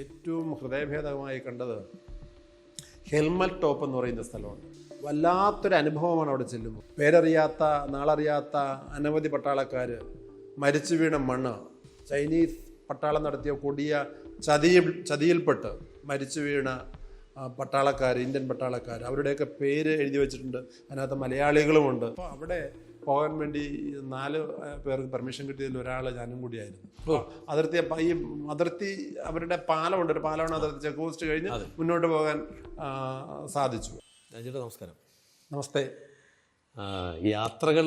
ഏറ്റവും ഹൃദയഭേദകമായി കണ്ടത് helmet top എന്ന് പറയുന്ന സ്ഥലമാണ്. വല്ലാത്തൊരു അനുഭവമാണ് അവിടെ ചെല്ലുമ്പോൾ. പേരറിയാത്ത നാളറിയാത്ത അനവധി പട്ടാളക്കാർ മരിച്ചു വീണ മണ്ണ് ചൈനീസ് പട്ടാളം നടത്തിയ കൊടിയ ചതിയിൽ ചതിയിൽപ്പെട്ട് മരിച്ചു വീണ പട്ടാളക്കാർ ഇന്ത്യൻ പട്ടാളക്കാർ അവരുടെയൊക്കെ പേര് എഴുതി വെച്ചിട്ടുണ്ട്. അതിനകത്ത് മലയാളികളുമുണ്ട്. അപ്പോൾ അവിടെ പോകാൻ വേണ്ടി നാല് പേർക്ക് പെർമിഷൻ കിട്ടിയതിൽ ഒരാൾ ഞാനും കൂടിയായിരുന്നു. അതിർത്തി ഈ അതിർത്തി അവരുടെ പാലമുണ്ട് ഒരു പാലമാണ് അതിർത്തി ചെക്ക് പോസ്റ്റ് കഴിഞ്ഞ് മുന്നോട്ട് പോകാൻ സാധിച്ചു. നമസ്കാരം. നമസ്തേ. യാത്രകൾ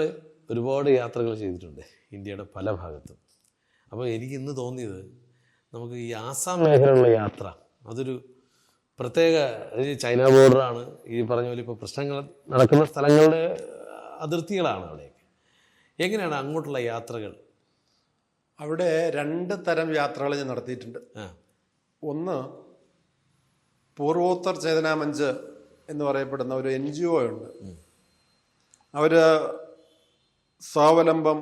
ഒരുപാട് യാത്രകൾ ചെയ്തിട്ടുണ്ട് ഇന്ത്യയുടെ പല ഭാഗത്തും. അപ്പോൾ എനിക്ക് ഇന്ന് തോന്നിയത് നമുക്ക് ഈ ആസാം മേഖലയിലുള്ള യാത്ര അതൊരു പ്രത്യേക ചൈന ബോർഡറാണ് ഈ പറഞ്ഞ പോലെ ഇപ്പോൾ പ്രശ്നങ്ങൾ നടക്കുന്ന സ്ഥലങ്ങളുടെ അതിർത്തികളാണ് അവിടെയൊക്കെ എങ്ങനെയാണ് അങ്ങോട്ടുള്ള യാത്രകൾ? അവിടെ രണ്ട് തരം യാത്രകൾ ഞാൻ നടത്തിയിട്ടുണ്ട്. ഒന്ന് പൂർവോത്തർ ചേതനാമഞ്ച് എന്ന് പറയപ്പെടുന്ന ഒരു എൻ ജി ഒ ഉണ്ട്. അവർ സ്വാവലംബം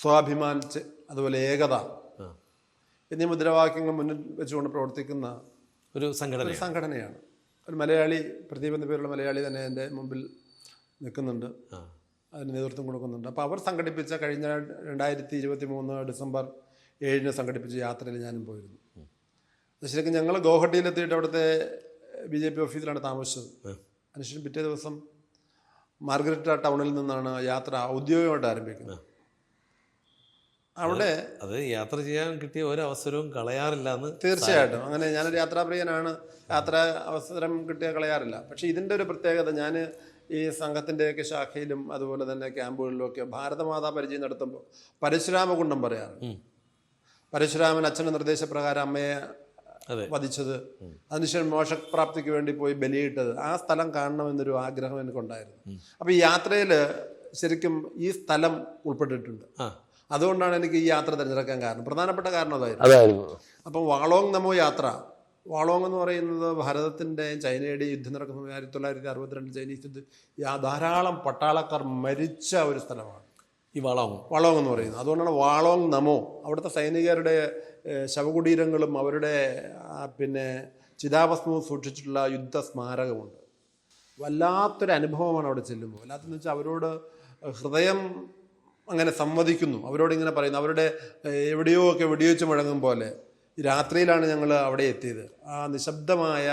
സ്വാഭിമാനിച്ച് അതുപോലെ ഏകത എന്നീ മുദ്രാവാക്യങ്ങൾ മുന്നിൽ വെച്ചുകൊണ്ട് പ്രവർത്തിക്കുന്ന ഒരു സംഘടന സംഘടനയാണ്. ഒരു മലയാളി പ്രദീപ് എന്ന പേരുള്ള മലയാളി തന്നെ എന്റെ മുമ്പിൽ നിൽക്കുന്നുണ്ട്. അതിന് നേതൃത്വം കൊടുക്കുന്നുണ്ട്. അപ്പോൾ അവർ സംഘടിപ്പിച്ച കഴിഞ്ഞ രണ്ടായിരത്തി ഇരുപത്തി മൂന്ന് ഡിസംബർ ഏഴിന് സംഘടിപ്പിച്ച യാത്രയിൽ ഞാനും പോയിരുന്നു. ശരിക്കും ഞങ്ങൾ ഗോഹട്ടിയിലെത്തിയിട്ട് അവിടുത്തെ ബി ജെ പി ഓഫീസിലാണ് താമസിച്ചത്. അതിനുശേഷം പിറ്റേ ദിവസം മാർഗരറ്റ ടൗണിൽ നിന്നാണ് യാത്ര ഔദ്യോഗികമായിട്ട് ആരംഭിക്കുന്നത്. അവിടെ അത് യാത്ര ചെയ്യാൻ കിട്ടിയ ഒരവസരവും കളയാറില്ല എന്ന് തീർച്ചയായിട്ടും. അങ്ങനെ ഞാനൊരു യാത്രാപ്രിയനാണ്. യാത്ര അവസരം കിട്ടിയ കളയാറില്ല. പക്ഷേ ഇതിന്റെ ഒരു പ്രത്യേകത ഞാൻ ഈ സംഘത്തിന്റെയൊക്കെ ശാഖയിലും അതുപോലെ തന്നെ ക്യാമ്പുകളിലും ഒക്കെ ഭാരതമാതാ പരിചയം നടത്തുമ്പോൾ പരശുരാമകുണ്ടം പറയാറ്. പരശുരാമൻ അച്ഛന്റെ നിർദ്ദേശപ്രകാരം അമ്മയെ. വധിച്ചത്. അതിനുശേഷം മോശപ്രാപ്തിക്ക് വേണ്ടി പോയി ബലിയിട്ടത്. ആ സ്ഥലം കാണണമെന്നൊരു ആഗ്രഹം എനിക്കുണ്ടായിരുന്നു. അപ്പം ഈ യാത്രയിൽ ശരിക്കും ഈ സ്ഥലം ഉൾപ്പെട്ടിട്ടുണ്ട്. ആ. അതുകൊണ്ടാണ് എനിക്ക് ഈ യാത്ര തിരഞ്ഞെടുക്കാൻ കാരണം പ്രധാനപ്പെട്ട കാരണം അതായിരുന്നു. അപ്പം വാളോങ് നമോ യാത്ര വാളോങ് എന്ന് പറയുന്നത് ഭാരതത്തിന്റെയും ചൈനയുടെയും യുദ്ധം നടക്കുന്ന ആയിരത്തി തൊള്ളായിരത്തി അറുപത്തിരണ്ട് ചൈനീസ് യുദ്ധം ആ ധാരാളം പട്ടാളക്കാർ മരിച്ച ഒരു സ്ഥലമാണ്. ഈ വാളോങ്. വാളോങ് എന്ന് പറയുന്നത്. അതുകൊണ്ടാണ് വാളോങ് നമോ അവിടുത്തെ സൈനികരുടെ ശവകുടീരങ്ങളും അവരുടെ പിന്നെ ചിതാഭസ്മവും സൂക്ഷിച്ചിട്ടുള്ള യുദ്ധ സ്മാരകമുണ്ട്. വല്ലാത്തൊരു അനുഭവമാണ് അവിടെ ചെല്ലുമ്പോൾ. വല്ലാത്തെന്ന് വെച്ചാൽ അവരോട് ഹൃദയം അങ്ങനെ സമ്മതിക്കുന്നു അവരോട് ഇങ്ങനെ പറയുന്നു. അവരുടെ എവിടെയോ ഒക്കെ വെടിവെച്ച് മുഴങ്ങും പോലെ. രാത്രിയിലാണ് ഞങ്ങൾ അവിടെ എത്തിയത്. ആ നിശബ്ദമായ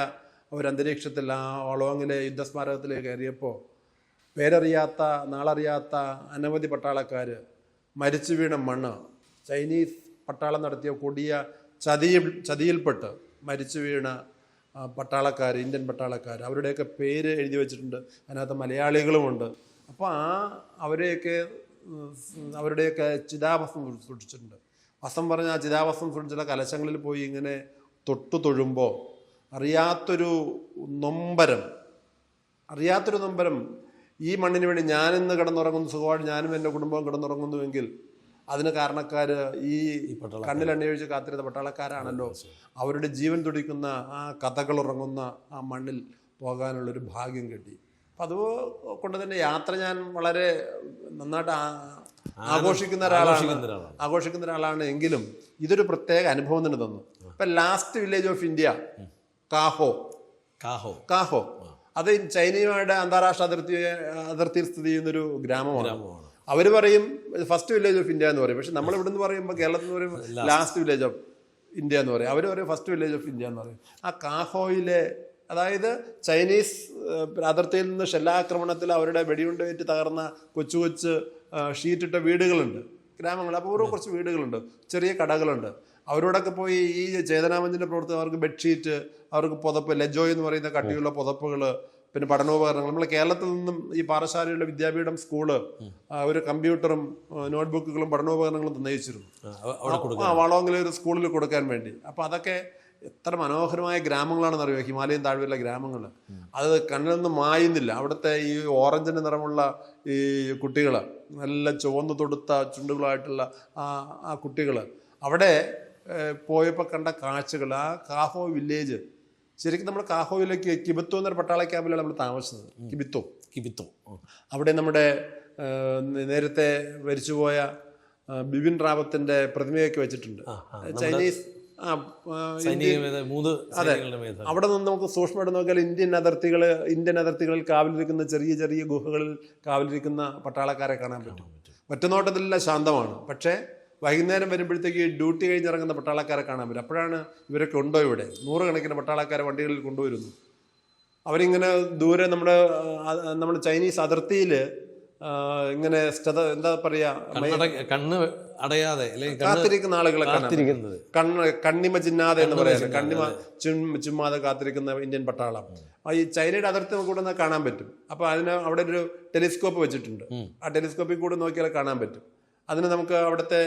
ഒരു അന്തരീക്ഷത്തിൽ ആ വളോങ്ങിലെ യുദ്ധസ്മാരകത്തിലേക്ക് കയറിയപ്പോൾ പേരറിയാത്ത നാളറിയാത്ത അനവധി പട്ടാളക്കാർ മരിച്ചു വീണ മണ്ണ് ചൈനീസ് പട്ടാളം നടത്തിയ കൊടിയ ചതിയിൽ ചതിയിൽപ്പെട്ട് മരിച്ചു വീണ പട്ടാളക്കാർ ഇന്ത്യൻ പട്ടാളക്കാർ അവരുടെയൊക്കെ പേര് എഴുതി വെച്ചിട്ടുണ്ട്. അതിനകത്ത് മലയാളികളുമുണ്ട്. അപ്പോൾ ആ അവരെയൊക്കെ അവരുടെയൊക്കെ ചിതാഭസ്മം സൂക്ഷിച്ചിട്ടുണ്ട്. വസം പറഞ്ഞ ആ ചിതാഭസ്മം ചില കലശങ്ങളിൽ പോയി ഇങ്ങനെ തൊട്ടു തൊഴുമ്പോൾ അറിയാത്തൊരു നൊമ്പരം അറിയാത്തൊരു നൊമ്പരം. ഈ മണ്ണിന് വേണ്ടി ഞാനിന്ന് കിടന്നുറങ്ങുന്നു സുഖമായിട്ട് ഞാനും എന്റെ കുടുംബവും കിടന്നുറങ്ങുന്നുവെങ്കിൽ അതിന് കാരണക്കാർ ഈ പട്ടാള കണ്ണിൽ എണ്ണയൊഴിച്ച് കാത്തിരുന്ന പട്ടാളക്കാരാണല്ലോ. അവരുടെ ജീവൻ തുടിക്കുന്ന ആ കഥകൾ ഉറങ്ങുന്ന ആ മണ്ണിൽ പോകാനുള്ളൊരു ഭാഗ്യം കിട്ടി. അപ്പം അതുകൊണ്ട് തന്നെ യാത്ര ഞാൻ വളരെ നന്നായിട്ട് ആഘോഷിക്കുന്ന ഒരാളാണ്. ആഘോഷിക്കുന്ന ഒരാളാണ്. എങ്കിലും ഇതൊരു പ്രത്യേക അനുഭവം തന്നെ തന്നു. ഇപ്പം last village of India Kaho Kaho Kaho അത് ചൈനയുമായിട്ട് അന്താരാഷ്ട്ര അതിർത്തി അതിർത്തിയിൽ സ്ഥിതി ചെയ്യുന്നൊരു ഗ്രാമമാണ്. ഗ്രാമമാണ്. അവർ പറയും ഫസ്റ്റ് വില്ലേജ് ഓഫ് ഇന്ത്യ എന്ന് പറയും. പക്ഷെ നമ്മൾ ഇവിടുന്ന് പറയുമ്പോൾ കേരളത്തിൽ നിന്ന് പറയും ലാസ്റ്റ് വില്ലേജ് ഓഫ് ഇന്ത്യ എന്ന് പറയും. അവർ പറയും ഫസ്റ്റ് വില്ലേജ് ഓഫ് ഇന്ത്യ എന്ന് പറയും. ആ കാഹോയിലെ അതായത് ചൈനീസ് അതിർത്തിയിൽ നിന്ന് ഷെല്ലാക്രമണത്തിൽ അവരുടെ വെടിയുണ്ടേറ്റ് തകർന്ന കൊച്ചു കൊച്ചു ഷീറ്റിട്ട വീടുകളുണ്ട് ഗ്രാമങ്ങൾ. അപ്പോൾ ഓരോ കുറച്ച് വീടുകളുണ്ട് ചെറിയ കടകളുണ്ട്. അവരോടൊക്കെ പോയി ഈ ചേതനാമഞ്ചിന്റെ പ്രവർത്തനം അവർക്ക് ബെഡ്ഷീറ്റ് അവർക്ക് പുതപ്പ് ലജോ എന്ന് പറയുന്ന കട്ടിയുള്ള പുതപ്പുകൾ പിന്നെ പഠനോപകരണങ്ങൾ. നമ്മൾ കേരളത്തിൽ നിന്നും ഈ പാറശാലയുടെ വിദ്യാപീഠം സ്കൂൾ ഒരു കമ്പ്യൂട്ടറും നോട്ട്ബുക്കുകളും പഠനോപകരണങ്ങളും നിർണയിച്ചിരുന്നു. വളവെങ്കിലും ഒരു സ്കൂളിൽ കൊടുക്കാൻ വേണ്ടി. അപ്പോൾ അതൊക്കെ എത്ര മനോഹരമായ ഗ്രാമങ്ങളാണെന്ന് അറിയുമോ ഹിമാലയൻ താഴ്വരയിലെ ഗ്രാമങ്ങൾ അത് കണ്ണിൽ നിന്ന് മായുന്നില്ല. അവിടുത്തെ ഈ ഓറഞ്ചിന്റെ നിറമുള്ള ഈ കുട്ടികൾ നല്ല ചുവന്ന് തൊടുത്ത ചുണ്ടുകളായിട്ടുള്ള ആ ആ കുട്ടികൾ അവിടെ പോയപ്പോൾ കണ്ട കാഴ്ചകൾ. ആ കാഹോ വില്ലേജ്. ശരിക്കും നമ്മൾ കാഹോയിലേക്ക് കിബിത്തോ എന്നൊരു പട്ടാള ക്യാമ്പിലാണ് നമ്മൾ താമസിച്ചത്. കിബിത്തോ. കിബിത്തോ. അവിടെ നമ്മുടെ നേരത്തെ മരിച്ചുപോയ ബിപിൻ റാവത്തിന്റെ പ്രതിമയൊക്കെ വെച്ചിട്ടുണ്ട്. ചൈനീസ് മേധാവി അവിടെ നിന്ന് നമുക്ക് സൂക്ഷ്മമായിട്ട് നോക്കിയാൽ ഇന്ത്യൻ അതിർത്തികൾ ഇന്ത്യൻ അതിർത്തികളിൽ കാവലിരിക്കുന്ന ചെറിയ ചെറിയ ഗുഹകളിൽ കാവലിരിക്കുന്ന പട്ടാളക്കാരെ കാണാൻ പറ്റും. ഒറ്റനോട്ടത്തിലെല്ലാം ശാന്തമാണ്. പക്ഷേ വൈകുന്നേരം വരുമ്പോഴത്തേക്ക് ഡ്യൂട്ടി കഴിഞ്ഞിറങ്ങുന്ന പട്ടാളക്കാരെ കാണാൻ പറ്റും. അപ്പോഴാണ് ഇവരൊക്കെ ഉണ്ടോ ഇവിടെ? നൂറുകണക്കിന് പട്ടാളക്കാരെ വണ്ടികളിൽ കൊണ്ടുവരുന്നു. അവരിങ്ങനെ ദൂരെ നമ്മുടെ നമ്മുടെ ചൈനീസ് അതിർത്തിയിൽ ഇങ്ങനെ എന്താ പറയാ കണ്ണ് അടയാതെ കാത്തിരിക്കുന്ന ആളുകളെ കാത്തിരിക്കുന്നത്. കണ്ണ് കണ്ണിമ ചിന്നാതെ എന്ന് പറയാം. കണ്ണിമ ചുമ്മാതെ കാത്തിരിക്കുന്ന ഇന്ത്യൻ പട്ടാളം. ഈ ചൈനയുടെ അതിർത്തി കൂടെ കാണാൻ പറ്റും. അപ്പൊ അതിന് അവിടെ ഒരു ടെലിസ്കോപ്പ് വെച്ചിട്ടുണ്ട്. ആ ടെലിസ്കോപ്പിൽ കൂടെ നോക്കിയാൽ കാണാൻ പറ്റും. അതിന് നമുക്ക് അവിടുത്തെ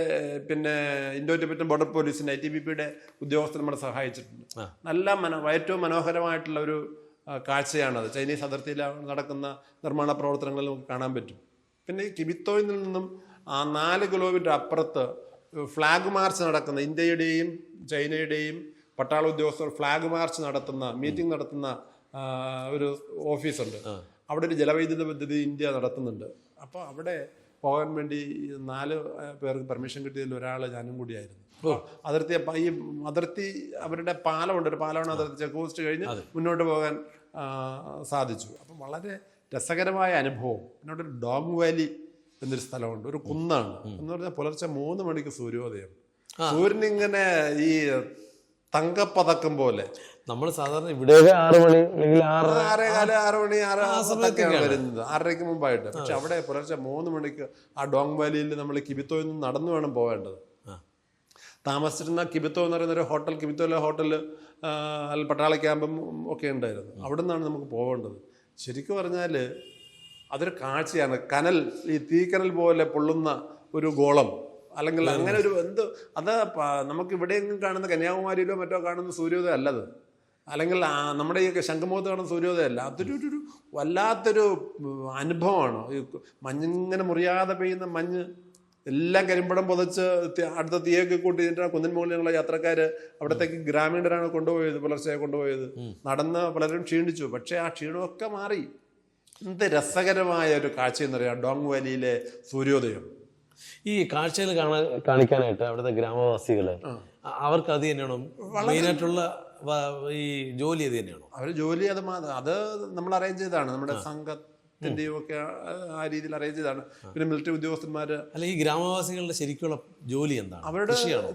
പിന്നെ ഇൻഡോ ടിബറ്റൻ ബോർഡർ പോലീസിന്റെ ഐ ടി ബി പിയുടെ ഉദ്യോഗസ്ഥർ നമ്മളെ സഹായിച്ചിട്ടുണ്ട്. നല്ല മനോ ഏറ്റവും മനോഹരമായിട്ടുള്ള ഒരു കാഴ്ചയാണത്. ചൈനീസ് അതിർത്തിയിൽ നടക്കുന്ന നിർമ്മാണ പ്രവർത്തനങ്ങളിൽ നമുക്ക് കാണാൻ പറ്റും. പിന്നെ ഈ കിബിത്തോയിൽ നിന്നും ആ നാല് കിലോമീറ്റർ അപ്പുറത്ത് ഫ്ലാഗ് മാർച്ച് നടക്കുന്ന ഇന്ത്യയുടെയും ചൈനയുടെയും പട്ടാള ഉദ്യോഗസ്ഥർ ഫ്ലാഗ് മാർച്ച് നടത്തുന്ന മീറ്റിംഗ് നടത്തുന്ന ഒരു ഓഫീസുണ്ട്. അവിടെ ഒരു ജലവൈദ്യുത പദ്ധതി ഇന്ത്യ നടത്തുന്നുണ്ട്. അപ്പോൾ അവിടെ പോകാൻ വേണ്ടി നാല് പേർക്ക് പെർമിഷൻ കിട്ടിയതിൽ ഒരാൾ ഞാനും കൂടിയായിരുന്നു. അതിർത്തി ഈ അതിർത്തി അവരുടെ പാലമുണ്ട് ഒരു പാലമാണ് അതിർത്തി ചെക്ക് പോസ്റ്റ് കഴിഞ്ഞ് മുന്നോട്ട് പോകാൻ സാധിച്ചു. അപ്പം വളരെ രസകരമായ അനുഭവം. എന്നോട് ഒരു ഡോങ് വാലി എന്നൊരു സ്ഥലമുണ്ട്. ഒരു കുന്നാണ്. എന്ന് പറഞ്ഞാൽ പുലർച്ചെ മൂന്ന് മണിക്ക് സൂര്യോദയം. സൂര്യൻ ഇങ്ങനെ ഈ തങ്കപ്പതക്കം പോലെ. നമ്മൾ സാധാരണ ഇവിടെ ആറ് മണി അല്ലെങ്കിൽ ആറ് കാല ആറ് മണി ആറ് സമയത്തൊക്കെയാണ്. വരുന്നത്. ആറരയ്ക്ക് മുമ്പായിട്ട്. പക്ഷെ അവിടെ പുലർച്ചെ മൂന്ന് മണിക്ക് ആ ഡോങ് വാലിയിൽ നമ്മൾ കിബിത്തോയിൽ നിന്ന് നടന്നു വേണം പോവേണ്ടത്. ആ. താമസിച്ചിരുന്ന കിബിത്തോ എന്ന് പറയുന്ന ഒരു ഹോട്ടൽ കിബിത്തോയിലെ ഹോട്ടൽ അല്ല പട്ടാള ക്യാമ്പും ഒക്കെ ഉണ്ടായിരുന്നു. അവിടെ നിന്നാണ് നമുക്ക് പോകേണ്ടത് ശരിക്കും പറഞ്ഞാൽ അതൊരു കാഴ്ചയാണ്. കനൽ ഈ തീക്കനൽ പോലെ പൊള്ളുന്ന ഒരു ഗോളം. അല്ലെങ്കിൽ അങ്ങനെ ഒരു എന്ത് അത് നമുക്ക് ഇവിടെയെങ്കിലും കാണുന്ന കന്യാകുമാരിയിലോ മറ്റോ കാണുന്ന സൂര്യോദയം അല്ലത്. അല്ലെങ്കിൽ നമ്മുടെ ഈ ശംഖുമുഖത്ത് കാണുന്ന സൂര്യോദയം അല്ല. അതൊരു ഒരു- വല്ലാത്തൊരു അനുഭവമാണ്. ഈ മഞ്ഞിങ്ങനെ മുറിയാതെ പെയ്യുന്ന മഞ്ഞ് എല്ലാം കരിമ്പടം പുതച്ച് അടുത്ത തീയൊക്കെ കൂട്ടി കുന്നിൻ മുകളിൽ ഞങ്ങളെ യാത്രക്കാര് അവിടത്തേക്ക് ഗ്രാമീണരാണ് കൊണ്ടുപോയത് പുലർച്ചെ കൊണ്ടുപോയത്. നടന്ന് പലരും ക്ഷീണിച്ചു. പക്ഷേ ആ ക്ഷീണമൊക്കെ മാറി. എന്ത് രസകരമായ ഒരു കാഴ്ച എന്ന് പറയാം. ഡോങ് വാലിയിലെ സൂര്യോദയം. ഈ കാഴ്ചയിൽ കാണാൻ കാണിക്കാനായിട്ട് അവിടുത്തെ ഗ്രാമവാസികൾ അ- അവർക്ക് അത് തന്നെയാണോ? മെയിനായിട്ടുള്ള ഈ ജോലി അത് തന്നെയാണോ? അവർ ജോലി അത് അത് നമ്മൾ അറേഞ്ച് ചെയ്തതാണ് നമ്മുടെ സംഘത്തിന്റെയും ഒക്കെ ആ- രീതിയിൽ അറേഞ്ച് ചെയ്താണ്. പിന്നെ മിലിറ്ററി ഉദ്യോഗസ്ഥന്മാർ അല്ല ഈ ഗ്രാമവാസികളുടെ ശരിക്കുള്ള ജോലി എന്താണ്? അവരുടെ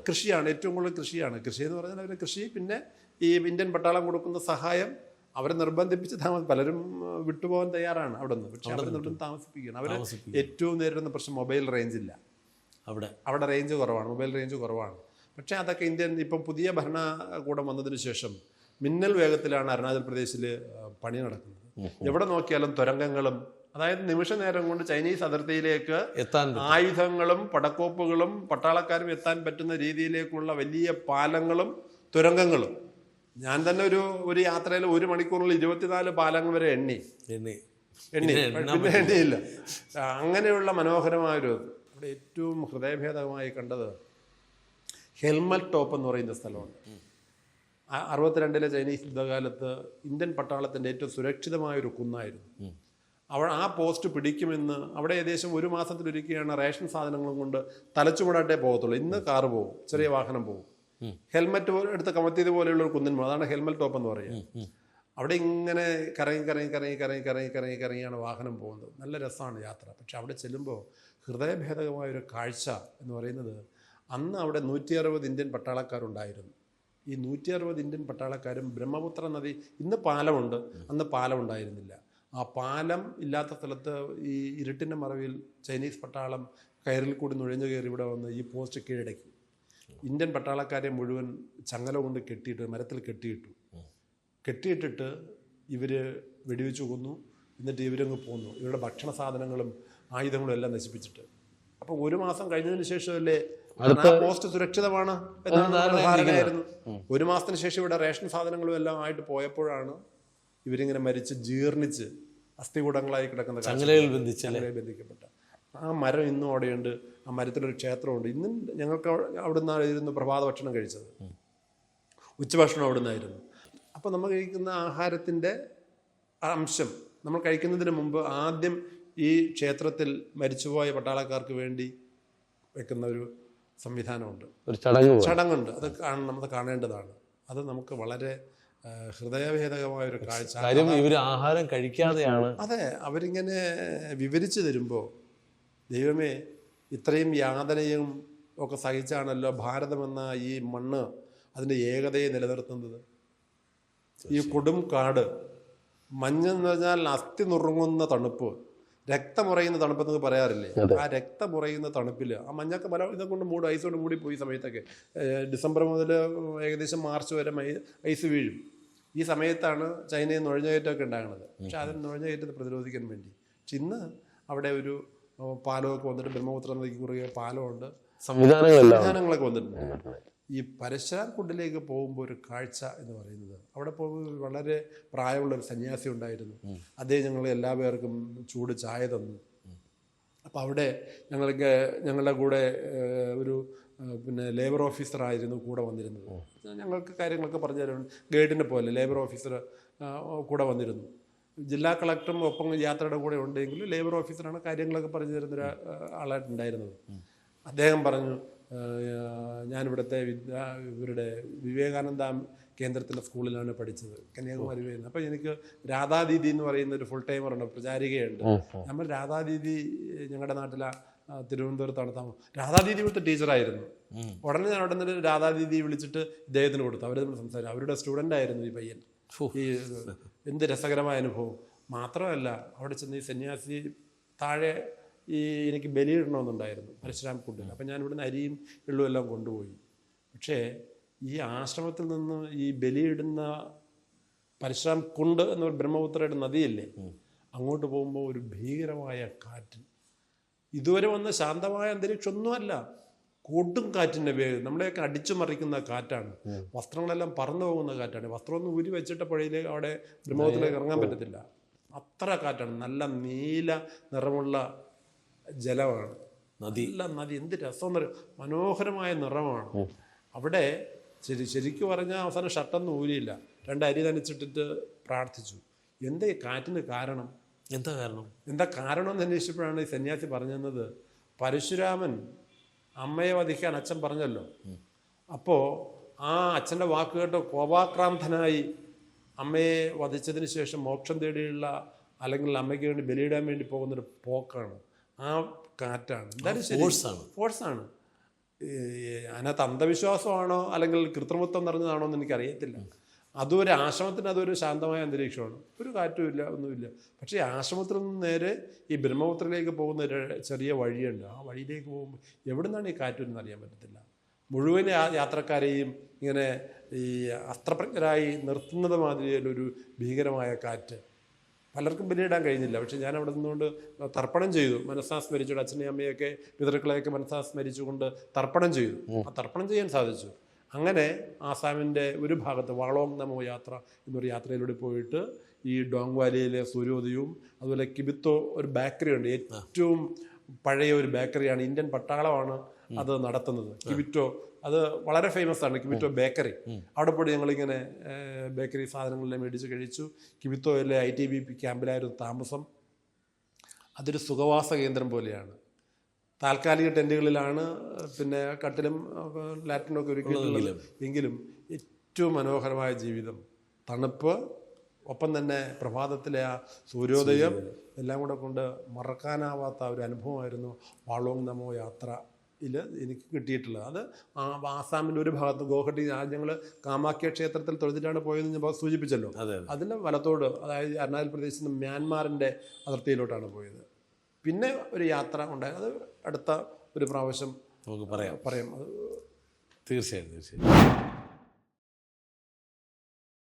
കൃഷിയാണ്? ഏറ്റവും കൂടുതൽ കൃഷിയാണ്. കൃഷി എന്ന് പറഞ്ഞാൽ അവർ കൃഷി പിന്നെ ഈ ഇന്ത്യൻ പട്ടാളം കൊടുക്കുന്ന സഹായം അവരെ നിർബന്ധിപ്പിച്ച് താമസം പലരും വിട്ടുപോകാൻ തയ്യാറാണ് അവിടെ നിന്ന് പക്ഷെ അവരെ നിർബന്ധം താമസിപ്പിക്കുകയാണ്. അവർ ഏറ്റവും നേരിടുന്ന പ്രശ്നം മൊബൈൽ റേഞ്ച് ഇല്ല. അവിടെ? അവിടെ റേഞ്ച് കുറവാണ് മൊബൈൽ റേഞ്ച് കുറവാണ്. പക്ഷേ അതൊക്കെ ഇന്ത്യൻ ഇപ്പം പുതിയ ഭരണകൂടം വന്നതിന് ശേഷം മിന്നൽ വേഗത്തിലാണ് അരുണാചൽ പ്രദേശിൽ പണി നടക്കുന്നത്. എവിടെ നോക്കിയാലും തുരങ്കങ്ങളും. അതായത് നിമിഷ നേരം കൊണ്ട് ചൈനീസ് അതിർത്തിയിലേക്ക് എത്താൻ ആയുധങ്ങളും പടക്കോപ്പുകളും പട്ടാളക്കാരും എത്താൻ പറ്റുന്ന രീതിയിലേക്കുള്ള വലിയ പാലങ്ങളും തുരങ്കങ്ങളും. ഞാൻ തന്നെ ഒരു ഒരു യാത്രയിൽ ഒരു മണിക്കൂറിൽ ഇരുപത്തിനാല് പാലങ്ങൾ വരെ എണ്ണി. എണ്ണി. എണ്ണി. പിന്നെ എണ്ണിയില്ല. അങ്ങനെയുള്ള അങ്ങനെയുള്ള മനോഹരമായൊരു അവിടെ ഏറ്റവും ഹൃദയഭേദമായി കണ്ടത് ഹെൽമറ്റ് ടോപ്പ് എന്ന് പറയുന്ന സ്ഥലമുണ്ട് ആ- അറുപത്തിരണ്ടിലെ ചൈനീസ് യുദ്ധകാലത്ത് ഇന്ത്യൻ പട്ടാളത്തിന്റെ ഏറ്റവും സുരക്ഷിതമായ ഒരു കുന്നായിരുന്നു അവൾ ആ പോസ്റ്റ് പിടിക്കുമെന്ന് അവിടെ ഏകദേശം ഒരു മാസത്തിലൊരിക്കുകയാണ് റേഷൻ സാധനങ്ങളും കൊണ്ട് തലച്ചുമടാട്ടേ പോകത്തുള്ളൂ. ഇന്ന് കാറ് പോകും ചെറിയ വാഹനം പോകും. ഹെൽമറ്റ് പോലെ എടുത്ത് കമത്തിയത് പോലെയുള്ള ഒരു കുന്നിന്മ അതാണ് ഹെൽമറ്റ് ടോപ്പ് എന്ന് പറയുക. അവിടെ ഇങ്ങനെ കറങ്ങി കറങ്ങി കറങ്ങി കറങ്ങി കറങ്ങി കറങ്ങി കറങ്ങിയാണ് വാഹനം പോകുന്നത്. നല്ല രസമാണ് യാത്ര. പക്ഷെ അവിടെ ചെല്ലുമ്പോൾ ഹൃദയഭേദകമായ ഒരു കാഴ്ച എന്ന് പറയുന്നത് അന്ന് അവിടെ നൂറ്റി അറുപത് ഇന്ത്യൻ പട്ടാളക്കാരുണ്ടായിരുന്നു. ഈ നൂറ്റി അറുപത് ഇന്ത്യൻ പട്ടാളക്കാരും ബ്രഹ്മപുത്ര നദി ഇന്ന് പാലമുണ്ട്. അന്ന് പാലം ഉണ്ടായിരുന്നില്ല ആ പാലം ഇല്ലാത്ത സ്ഥലത്ത് ഈ ഇരുട്ടിന്റെ മറവിൽ ചൈനീസ് പട്ടാളം കയറിൽ കൂടി നുഴഞ്ഞു കയറി ഇവിടെ വന്ന് ഈ പോസ്റ്റ് കീഴടക്കി. ഇന്ത്യൻ പട്ടാളക്കാരെ മുഴുവൻ ചങ്ങല കൊണ്ട് കെട്ടിയിട്ട് മരത്തിൽ കെട്ടിയിട്ടു. കെട്ടിയിട്ടിട്ട് ഇവർ വെടിവെച്ചു കൊന്നു. എന്നിട്ട് ഇവരങ്ങ് പോന്നു. ഇവരുടെ ഭക്ഷണ സാധനങ്ങളും ആയുധങ്ങളും എല്ലാം നശിപ്പിച്ചിട്ട്. അപ്പോൾ ഒരു മാസം കഴിഞ്ഞതിന് ശേഷമല്ലേ പോസ്റ്റ് സുരക്ഷിതമാണ് ധാരണയായിരുന്നു ഒരു മാസത്തിന് ശേഷം ഇവിടെ റേഷൻ സാധനങ്ങളും എല്ലാം ആയിട്ട് പോയപ്പോഴാണ് ഇവരിങ്ങനെ മരിച്ച് ജീർണിച്ച് അസ്ഥികൂടങ്ങളായി കിടക്കുന്ന. ചങ്ങലയിൽ ബന്ധിക്കപ്പെട്ട. ആ മരം ഇന്നും അവിടെയുണ്ട്. ആ മരത്തിലൊരു ക്ഷേത്രമുണ്ട്. ഇന്നും ഞങ്ങൾക്ക് അവിടെ നിന്നായിരുന്നു പ്രഭാത ഭക്ഷണം കഴിച്ചത്. ഉച്ചഭക്ഷണം അവിടെ നിന്നായിരുന്നു അപ്പോൾ നമ്മൾ കഴിക്കുന്ന ആഹാരത്തിന്റെ അംശം നമ്മൾ കഴിക്കുന്നതിന് മുമ്പ് ആദ്യം ഈ ക്ഷേത്രത്തിൽ മരിച്ചുപോയ പട്ടാളക്കാർക്ക് വേണ്ടി വെക്കുന്ന ഒരു സംവിധാനമുണ്ട്. ഒരു ചടങ്ങ് ചടങ്ങുണ്ട്. അത് കാണണം അത് കാണേണ്ടതാണ്. അത് നമുക്ക് വളരെ ഹൃദയഭേദകമായ ഒരു കാഴ്ച. കാര്യം ഇവർ ആഹാരം കഴിക്കാതെയാണ്. അതെ അവരിങ്ങനെ വിവരിച്ചു തരുമ്പോൾ ദൈവമേ ഇത്രയും യാതനയും ഒക്കെ സഹിച്ചാണല്ലോ ഭാരതമെന്ന ഈ മണ്ണ് അതിന്റെ ഏകതയെ നിലനിർത്തുന്നത്. ഈ കൊടും കാട് മഞ്ഞെന്ന് പറഞ്ഞാൽ അസ്ഥി നുറുങ്ങുന്ന തണുപ്പ്. രക്തമുറയുന്ന തണുപ്പെന്ന് പറയാറില്ലേ? ആ രക്തമുറയുന്ന തണുപ്പിൽ ആ മഞ്ഞൊക്കെ പല ഇതൊക്കെ കൊണ്ട് മൂട് ഐസ് കൊണ്ട് മൂടി പോയി സമയത്തൊക്കെ. ഡിസംബർ മുതൽ ഏകദേശം മാർച്ച് വരെ ഐസ് വീഴും. ഈ സമയത്താണ് ചൈനയിൽ നുഴഞ്ഞുകയറ്റമൊക്കെ ഉണ്ടാകുന്നത്. പക്ഷെ അതിന് നുഴഞ്ഞുകയറ്റത്തെ പ്രതിരോധിക്കാൻ വേണ്ടി. പക്ഷെ ഇന്ന് അവിടെ ഒരു പാലമൊക്കെ വന്നിട്ട് ബ്രഹ്മപുത്ര നദിക്ക് കുറുകെ പാലമുണ്ട്. സംവിധാനങ്ങളൊക്കെ വന്നിട്ടുണ്ട്. ഈ പരശുരാം കുണ്ടിലേക്ക് പോകുമ്പോൾ ഒരു കാഴ്ച എന്ന് പറയുന്നത്. അവിടെ പോകുമ്പോൾ വളരെ പ്രായമുള്ള ഒരു സന്യാസി ഉണ്ടായിരുന്നു. അദ്ദേഹം ഞങ്ങൾ എല്ലാ പേർക്കും ചൂട് ചായ തന്നു. അപ്പോൾ അവിടെ ഞങ്ങൾക്ക് ഞങ്ങളുടെ കൂടെ ഒരു പിന്നെ ലേബർ ഓഫീസറായിരുന്നു കൂടെ വന്നിരുന്നത്. ഞങ്ങൾക്ക് കാര്യങ്ങളൊക്കെ പറഞ്ഞു തരുന്നു ഗൈഡിനെ പോലെ ലേബർ ഓഫീസർ കൂടെ വന്നിരുന്നു. ജില്ലാ കളക്ടറും ഒപ്പം യാത്രയുടെ കൂടെ ഉണ്ടെങ്കിലും ലേബർ ഓഫീസറാണ് കാര്യങ്ങളൊക്കെ പറഞ്ഞു തരുന്ന ഒരു ആ- ആളായിട്ടുണ്ടായിരുന്നത്. അദ്ദേഹം പറഞ്ഞു ഞാനിവിടുത്തെ വിദ്യാ ഇവരുടെ വിവേകാനന്ദ കേന്ദ്രത്തിന്റെ സ്കൂളിലാണ് പഠിച്ചത് കന്യാകുമാരി വരുന്നത് അപ്പം എനിക്ക് രാധാദീദി എന്ന് പറയുന്ന ഒരു ഫുൾ ടൈമറുണ്ട് പ്രചാരികയുണ്ട്. നമ്മൾ രാധാദീദി ഞങ്ങളുടെ നാട്ടിലെ തിരുവനന്തപുരത്താണ് താമസം രാധാദീദി ഇവിടുത്തെ ടീച്ചറായിരുന്നു. ഉടനെ ഞാൻ ഉടനെ രാധാദീദി വിളിച്ചിട്ട് ഇദ്ദേഹത്തിന് കൊടുത്തു. അവർ നമ്മൾ സംസാരിച്ചു. അവരുടെ സ്റ്റുഡന്റ് ആയിരുന്നു ഈ പയ്യൻ. ഈ എന്ത് രസകരമായ അനുഭവം. മാത്രമല്ല അവിടെ ചെന്ന് ഈ സന്യാസി താഴെ ഈ എനിക്ക് ബലിയിടണമെന്നുണ്ടായിരുന്നു പരശുരാം കുണ്ടിൽ അപ്പം ഞാൻ ഇവിടുന്ന് അരിയും എള്ളും എല്ലാം കൊണ്ടുപോയി. പക്ഷേ ഈ ആശ്രമത്തിൽ നിന്ന് ഈ ബലിയിടുന്ന പരശുരാം കുണ്ട് എന്ന ഒരു ബ്രഹ്മപുത്രയുടെ നദിയല്ലേ അങ്ങോട്ട് പോകുമ്പോൾ ഒരു ഭീകരമായ കാറ്റ്. ഇതുവരെ വന്ന ശാന്തമായ അന്തരീക്ഷം ഒന്നുമല്ല കൊടും കാറ്റിന്റെ വേഗം നമ്മളെയൊക്കെ അടിച്ചു മറിക്കുന്ന കാറ്റാണ്. വസ്ത്രങ്ങളെല്ലാം പറന്നു പോകുന്ന കാറ്റാണ്. വസ്ത്രമൊന്നും ഊരി വെച്ചിട്ട പുഴയിലേക്ക് അവിടെ ബ്രഹ്മപുത്രയിലേക്ക് ഇറങ്ങാൻ പറ്റത്തില്ല. അത്ര കാറ്റാണ്. നല്ല നീല നിറമുള്ള ജലമാണ്. നദി. അല്ല നദി. എന്ത് രസം മനോഹരമായ നിറമാണ്. അവിടെ ശരി ശരിക്കും പറഞ്ഞാൽ അവസാനം ഷട്ടൊന്നും ഊരിയില്ല. രണ്ട് അരി നനച്ചിട്ടിട്ട് പ്രാർത്ഥിച്ചു. എന്താ ഈ കാറ്റിന് കാരണം? എന്താ കാരണം? എന്താ കാരണം എന്ന് അന്വേഷിച്ചപ്പോഴാണ് ഈ സന്യാസി പറഞ്ഞത്? പരശുരാമൻ അമ്മയെ വധിക്കാൻ അച്ഛൻ പറഞ്ഞല്ലോ. അപ്പോൾ ആ അച്ഛന്റെ വാക്ക് കേട്ട് കോപാക്രാന്തനായി അമ്മയെ വധിച്ചതിന് ശേഷം മോക്ഷം തേടിയുള്ള അല്ലെങ്കിൽ അമ്മയ്ക്ക് വേണ്ടി ബലിയിടാൻ വേണ്ടി പോകുന്നൊരു പോക്കാണ്. ആ കാറ്റാണ്. എന്തായാലും ഫോഴ്സാണ്. ഫോഴ്സാണ്. അതിനകത്ത് അന്ധവിശ്വാസമാണോ അല്ലെങ്കിൽ കൃത്രിമത്വം നിറഞ്ഞതാണോ എന്ന് എനിക്കറിയത്തില്ല. അറിയത്തില്ല ഒരു ആശ്രമത്തിന് അതൊരു ശാന്തമായ അന്തരീക്ഷമാണ്. ഒരു കാറ്റുമില്ല ഒന്നുമില്ല. പക്ഷേ ആശ്രമത്തിൽ നിന്ന് നേരെ ഈ ബ്രഹ്മപുത്രയിലേക്ക് പോകുന്ന ഒരു ചെറിയ വഴിയുണ്ട്. ആ വഴിയിലേക്ക് പോകുമ്പോൾ എവിടെ നിന്നാണ് ഈ കാറ്റ് എന്ന് അറിയാൻ പറ്റത്തില്ല. മുഴുവൻ യാത്രക്കാരെയും ഇങ്ങനെ ഈ അസ്ത്രപ്രജ്ഞരായി നിർത്തുന്നത് മാതിരിയിലൊരു ഭീകരമായ കാറ്റ്. പലർക്കും ബലിയിടാൻ കഴിഞ്ഞില്ല. പക്ഷെ ഞാൻ അവിടെ നിന്നുകൊണ്ട് തർപ്പണം ചെയ്തു. മനസ്സാ സ്മരിച്ചുകൊണ്ട് അച്ഛനെയും അമ്മയൊക്കെ പിതൃക്കളെയൊക്കെ മനസ്സാ സ്മരിച്ചുകൊണ്ട് തർപ്പണം ചെയ്തു. ആ തർപ്പണം ചെയ്യാൻ സാധിച്ചു. അങ്ങനെ ആസാമിന്റെ ഒരു ഭാഗത്ത് വാളോങ് നമോ യാത്ര എന്നൊരു യാത്രയിലൂടെ പോയിട്ട് ഈ ഡോങ് വാലിയിലെ സൂര്യോദയവും അതുപോലെ കിബിത്തോ ഒരു ബേക്കറി ഉണ്ട്. ഏറ്റവും പഴയ ഒരു ബേക്കറിയാണ്. ഇന്ത്യൻ പട്ടാളമാണ് അത് നടത്തുന്നത്. കിബിറ്റോ അത് വളരെ ഫേമസ് ആണ്. കിബിറ്റോ ബേക്കറി അവിടെ പോയി ഞങ്ങളിങ്ങനെ ബേക്കറി സാധനങ്ങളെല്ലാം മേടിച്ച് കഴിച്ചു. കിമിത്തോയിലെ ഐ ടി ബി പി ക്യാമ്പിലായിരുന്നു താമസം. അതൊരു സുഖവാസ കേന്ദ്രം പോലെയാണ്. താൽക്കാലിക ടെന്റുകളിലാണ് പിന്നെ കട്ടിലും ലാറ്റിനും ഒക്കെ ഒരുക്കിയിട്ടുള്ളത്. എങ്കിലും ഏറ്റവും മനോഹരമായ ജീവിതം. തണുപ്പ് ഒപ്പം തന്നെ പ്രഭാതത്തിലെ ആ സൂര്യോദയം എല്ലാം കൂടെ കൊണ്ട് മറക്കാനാവാത്ത ഒരു അനുഭവമായിരുന്നു വാളോങ് നമോ യാത്രയിൽ എനിക്ക് കിട്ടിയിട്ടുള്ളത്. അത് ആസാമിന്റെ ഒരു ഭാഗത്ത് ഗോഹട്ടി ഞങ്ങൾ കാമാക്യ ക്ഷേത്രത്തിൽ തൊഴുതിട്ടാണ് പോയതെന്ന് ഞാൻ സൂചിപ്പിച്ചല്ലോ. അതെ അതെ. അതിന്റെ വലത്തോട് അതായത് അരുണാചൽ പ്രദേശിൽ നിന്ന് മ്യാൻമാറിന്റെ അതിർത്തിയിലോട്ടാണ് പോയത്. പിന്നെ ഒരു യാത്ര ഉണ്ടായത് അത് അടുത്ത ഒരു പ്രാവശ്യം നമുക്ക് പറയാം. പറയാം. അത് തീർച്ചയായും തീർച്ചയായും.